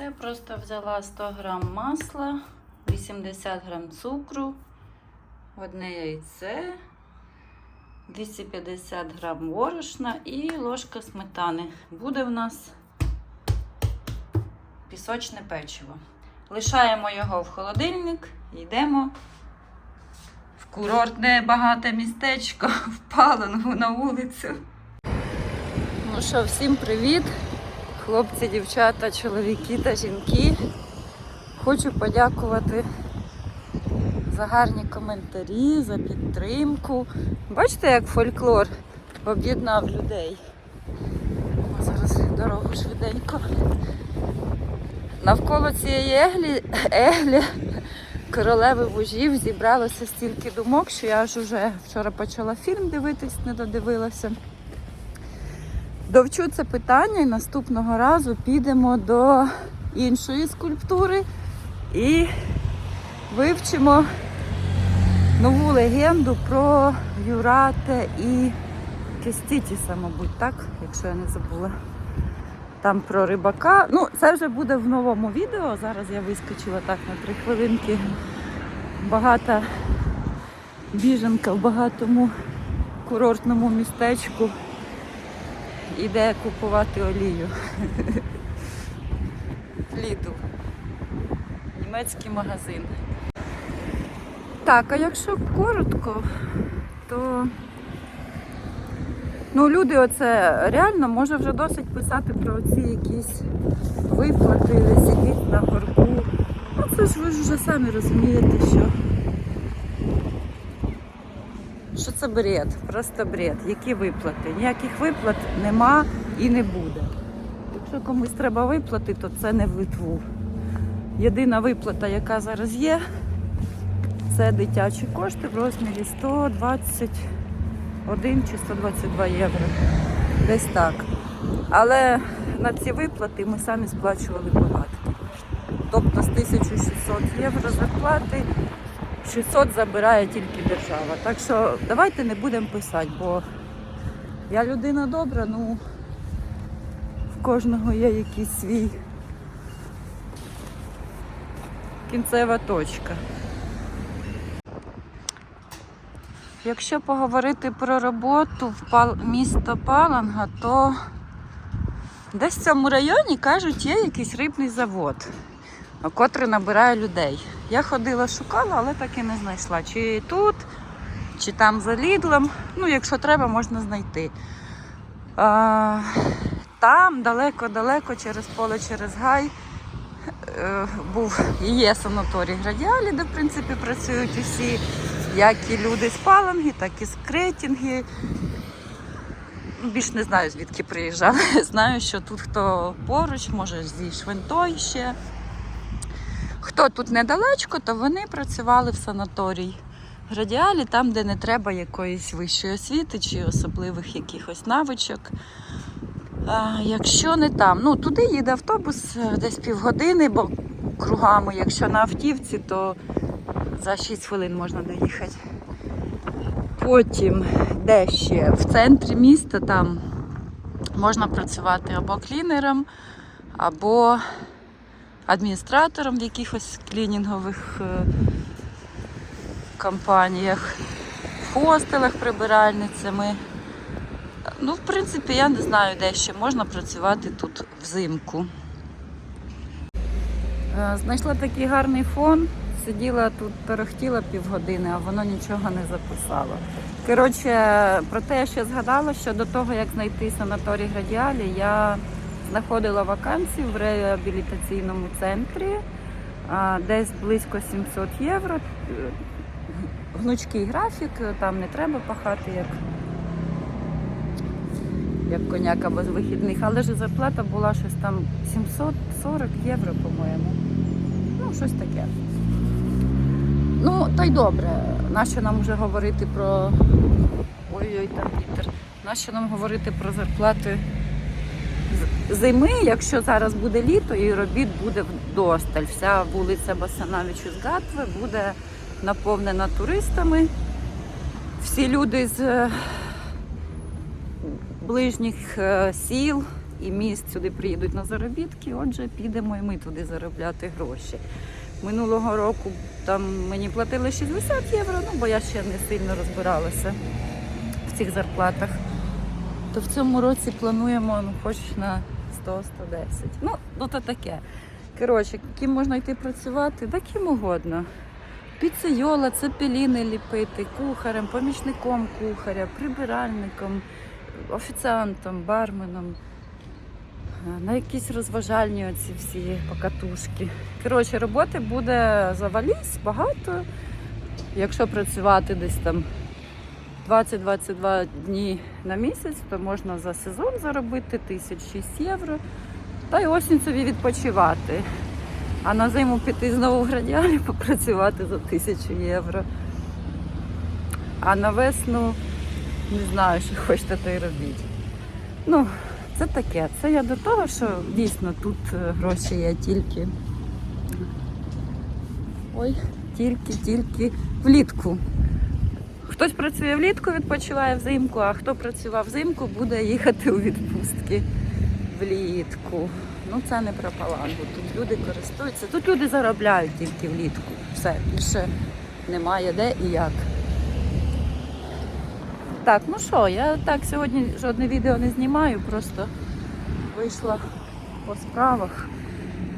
це просто взяла 100 грам масла, 80 грам цукру, одне яйце, 250 грам борошна і ложка сметани. Буде в нас пісочне печиво. Лишаємо його в холодильник йдемо в курортне багате містечко в Палангу на вулицю. Ну що, всім привіт! Хлопці, дівчата, чоловіки та жінки. Хочу подякувати за гарні коментарі, за підтримку. Бачите, як фольклор об'єднав людей. О, зараз дорогу швиденько. Навколо цієї еглі, еглі королеви вужів зібралося стільки думок, що я ж уже вчора почала фільм дивитись, не додивилася. Довчу це питання і наступного разу підемо до іншої скульптури і вивчимо нову легенду про Юрате і Кестітіса, мабуть, так, якщо я не забула. Там про рибака. Ну, це вже буде в новому відео. Зараз я вискочила так на три хвилинки. Багата біженка в багатому курортному містечку іде купувати олію. Ліду. Німецький магазин. Так, а якщо коротко, то ну, люди оце реально може вже досить писати про ці якісь виплати, сидіть на горбу. Ну це ж ви ж вже самі розумієте, що що це бред, просто бред. Які виплати? Ніяких виплат нема і не буде. Якщо комусь треба виплати, то це не в Литву. Єдина виплата, яка зараз є, це дитячі кошти в розмірі 121 чи 122 євро. Десь так. Але на ці виплати ми самі сплачували податки. Тобто з 1600 євро зарплати 600 забирає тільки держава. Так що давайте не будемо писати, бо я людина добра, ну в кожного є якийсь свій кінцева точка. Якщо поговорити про роботу в місто Паланга, то десь в цьому районі кажуть, є якийсь рибний завод, котрий набирає людей. Я ходила, шукала, але так і не знайшла. Чи тут, чи там за Лідлом. Ну, якщо треба, можна знайти. А, там далеко-далеко, через поле, через гай, е, був і є санаторій Градіалі, де в принципі працюють усі, як і люди з Паланги, так і з Кретінги. Більш не знаю, звідки приїжджали. Знаю, що тут хто поруч, може зі Швинтой ще. Хто тут недалечко, то вони працювали в санаторії Градіалі, там, де не треба якоїсь вищої освіти чи особливих якихось навичок. А, якщо не там, ну туди їде автобус е, десь півгодини, бо кругами, якщо на автівці, то за 6 хвилин можна доїхати. Потім де ще? В центрі міста там можна працювати або клінером, або адміністратором в якихось клінінгових е, компаніях, в хостелах прибиральницями. Ну, в принципі, я не знаю, де ще можна працювати тут взимку. Е, Знайшла такий гарний фон. Сиділа тут, торохтіла півгодини, а воно нічого не записало. Коротше, про те, я ще згадала, що до того, як знайти санаторій Градіалі, я знаходила вакансію в реабілітаційному центрі, десь близько 700 євро. Гнучкий графік, там не треба пахати як як коняка без вихідних, але ж зарплата була щось там 740 євро, по-моєму. Ну, щось таке. Ну, та й добре. Нащо нам вже говорити про. Ой-ой, там вітер. Нащо нам говорити про зарплати зими, якщо зараз буде літо і робіт буде вдосталь. Вся вулиця Басанавичу з Гатви буде наповнена туристами. Всі люди з е, ближніх е, сіл і міст сюди приїдуть на заробітки. Отже, підемо і ми туди заробляти гроші. Минулого року там мені платили 60 євро, ну бо я ще не сильно розбиралася в цих зарплатах. То в цьому році плануємо ну, хоч на 100-110. Ну, ну то таке. Коротше, ким можна йти працювати? Да ким угодно. Піцейола, цепеліни ліпити, кухарем, помічником кухаря, прибиральником, офіціантом, барменом. Е, На якісь розважальні оці всі покатушки. Коротше, роботи буде завалісь багато. Якщо працювати десь там 20-22 дні на місяць, то можна за сезон заробити 1006 євро. Та й осінь собі відпочивати. А на зиму піти знову в градіалі попрацювати за 1000 євро. А на весну не знаю, що хочете, то й робіть. Ну, це таке. Це я до того, що дійсно тут е, гроші є тільки. Ой, тільки-тільки влітку. Хтось працює влітку, відпочиває взимку, а хто працював взимку, буде їхати у відпустки влітку. Ну це не про палангу. Тут люди користуються. Тут люди заробляють тільки влітку. Все, більше немає де і як. Так, ну що, я так сьогодні жодне відео не знімаю, просто вийшла по справах.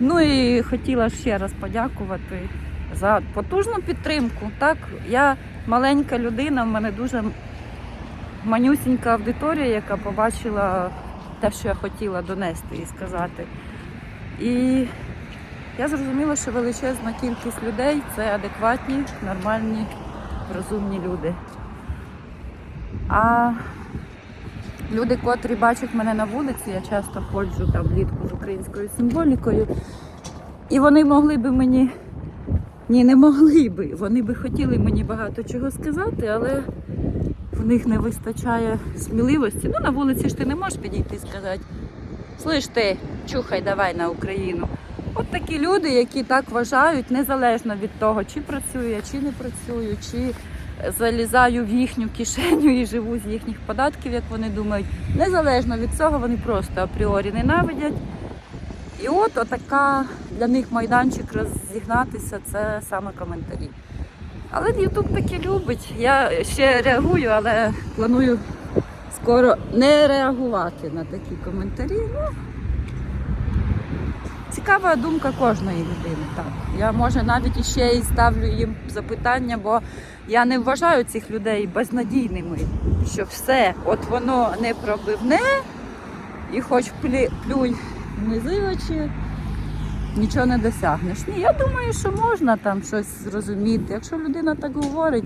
Ну і хотіла ще раз подякувати за потужну підтримку. Так, я маленька людина, в мене дуже манюсінька аудиторія, яка побачила те, що я хотіла донести і сказати. І я зрозуміла, що величезна кількість людей це адекватні, нормальні, розумні люди. А люди, котрі бачать мене на вулиці, я часто ходжу там влітку з українською символікою, і вони могли би мені. Ні, не могли би. Вони би хотіли мені багато чого сказати, але в них не вистачає сміливості. Ну, на вулиці ж ти не можеш підійти і сказати, слиш ти, чухай, давай на Україну. От такі люди, які так вважають, незалежно від того, чи працюю я, чи не працюю, чи залізаю в їхню кишеню і живу з їхніх податків, як вони думають. Незалежно від цього, вони просто апріорі ненавидять. І от отака для них майданчик розігнатися це саме коментарі. Але Ютуб таки любить. Я ще реагую, але планую скоро не реагувати на такі коментарі. Ну, цікава думка кожної людини. Так. Я може навіть іще і ставлю їм запитання, бо я не вважаю цих людей безнадійними, що все, от воно не пробивне, і хоч плі- очі, нічого не досягнеш. Ні, я думаю, що можна там щось зрозуміти. Якщо людина так говорить,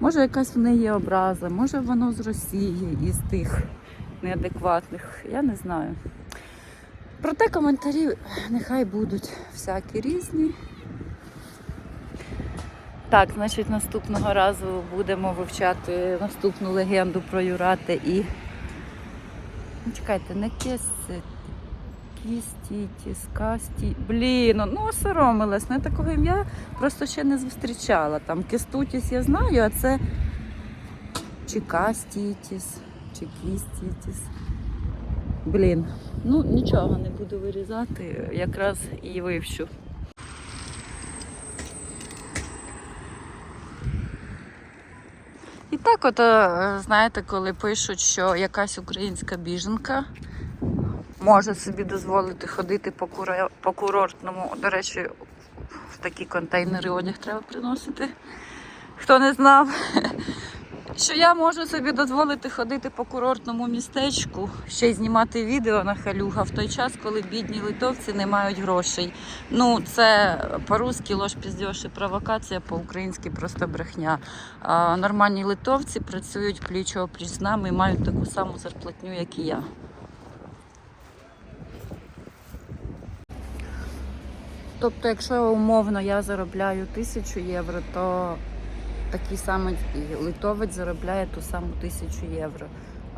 може якась в неї образа, може воно з Росії із тих неадекватних. Я не знаю. Проте коментарі нехай будуть всякі різні. Так, значить, наступного разу будемо вивчати наступну легенду про Юрате і. Ну, чекайте, не кеси. Кістітіс, касті. Блін, ну, ну осоромилась. Ну, я такого ім'я просто ще не зустрічала. Там Кестутіс я знаю, а це чи Кастітіс, чи Кістітіс. Блін, ну нічого не буду вирізати, якраз і вивчу. І так, от, е, знаєте, коли пишуть, що якась українська біженка може собі дозволити ходити по, по курортному. До речі, в такі контейнери одяг треба приносити. Хто не знав, що я можу собі дозволити ходити по курортному містечку, ще й знімати відео на халюга в той час, коли бідні литовці не мають грошей. Ну, це по-русски ложь піздьош і провокація, по-українськи просто брехня. А нормальні литовці працюють пліч-опліч з нами і мають таку саму зарплатню, як і я. Тобто, якщо умовно я заробляю тисячу євро, то такий самий литовець заробляє ту саму тисячу євро.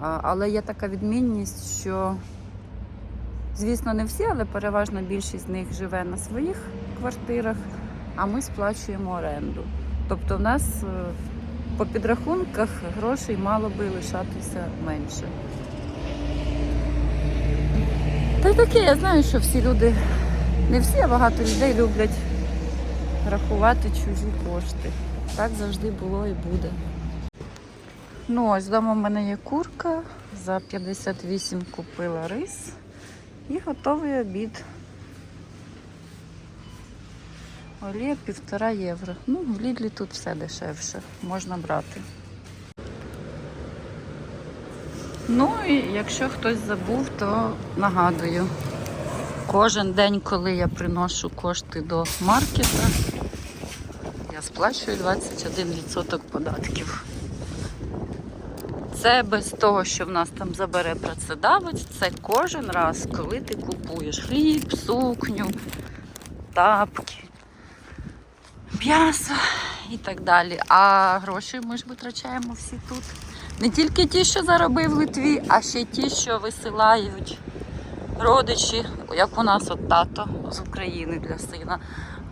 Але є така відмінність, що, звісно, не всі, але переважна більшість з них живе на своїх квартирах, а ми сплачуємо оренду. Тобто в нас е, по підрахунках грошей мало би лишатися менше. Та й таке, я знаю, що всі люди, не всі, а багато людей люблять рахувати чужі кошти. Так завжди було і буде. Ну, ось вдома в мене є курка. За 58 купила рис і готовий обід. Олія півтора євро. Ну, в Лідлі тут все дешевше, можна брати. Ну і якщо хтось забув, то нагадую. Кожен день, коли я приношу кошти до маркета, я сплачую 21% податків. Це без того, що в нас там забере працедавець, це кожен раз, коли ти купуєш хліб, сукню, тапки, м'ясо і так далі. А гроші ми ж витрачаємо всі тут. Не тільки ті, що заробив в Литві, а ще ті, що висилають родичі, як у нас от тато з України для сина.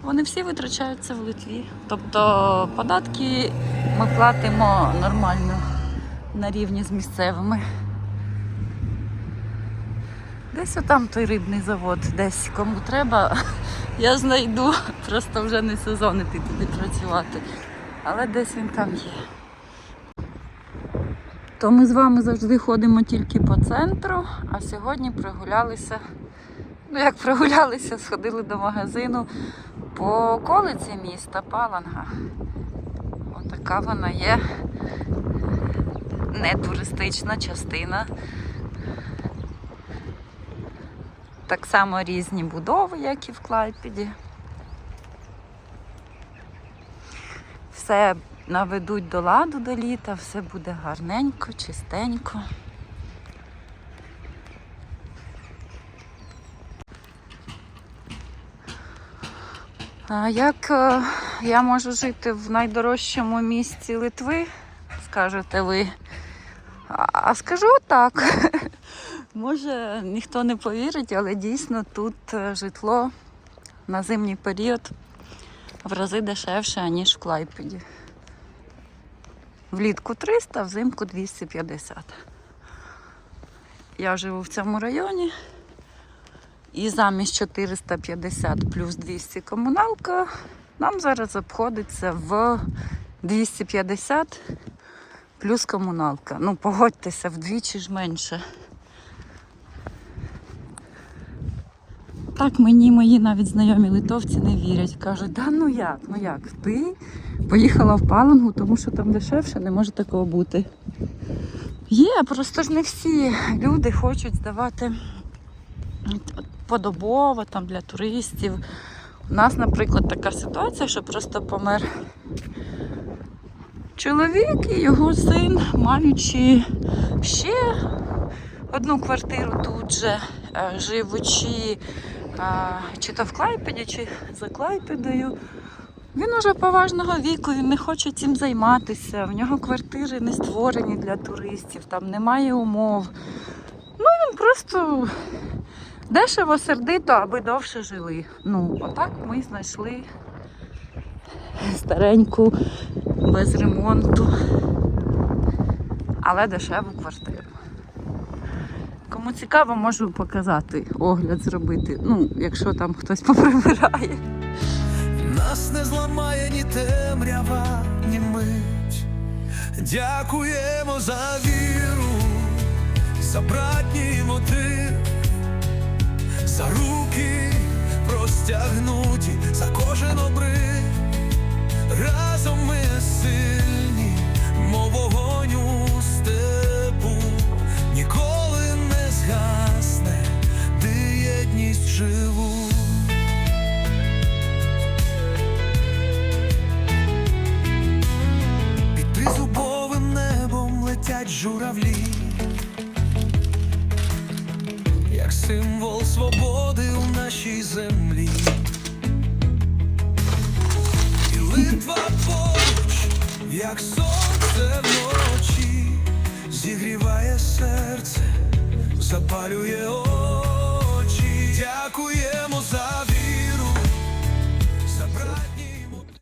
Вони всі витрачаються в Литві. Тобто податки ми платимо нормально на рівні з місцевими. Десь отам той рибний завод, десь кому треба, я знайду. Просто вже не сезон іти туди працювати. Але десь він там є. То ми з вами завжди ходимо тільки по центру, а сьогодні прогулялися. Ну, як прогулялися, сходили до магазину по околиці міста Паланга. Отака вона є не туристична частина. Так само різні будови, як і в Клайпіді. Все наведуть до ладу до літа, все буде гарненько, чистенько. Як е, я можу жити в найдорожчому місті Литви, скажете ви? А а скажу так. Може, ніхто не повірить, але дійсно тут е, житло на зимній період в рази дешевше, ніж в Клайпеді. Влітку 300, взимку 250. Я живу в цьому районі. І замість 450 плюс 200 комуналка нам зараз обходиться в 250 плюс комуналка. Ну, погодьтеся, вдвічі ж менше. Так мені мої навіть знайомі литовці не вірять. Кажуть, да ну як, ну як, ти поїхала в Палангу, тому що там дешевше, не може такого бути. Є, просто ж не всі люди хочуть здавати подобово там для туристів. У нас, наприклад, така ситуація, що просто помер чоловік і його син, маючи ще одну квартиру тут же, е, живучи чи то в Клайпеді, чи за Клайпедою. Він уже поважного віку, він не хоче цим займатися. В нього квартири не створені для туристів, там немає умов. Ну він просто дешево сердито, аби довше жили. Ну, отак ми знайшли стареньку, без ремонту, але дешеву квартиру. Кому цікаво, можу показати, огляд зробити. Ну, якщо там хтось поприбирає. Нас не зламає ні темрява, ні мить. Дякуємо за віру, за братній мотив, за руки простягнуті, за кожен обрив. Разом ми сильні, журавлі, як символ свободи у нашій землі, і Литва поруч, як сонце вночі, зігріває серце, запалює очі, дякуємо за.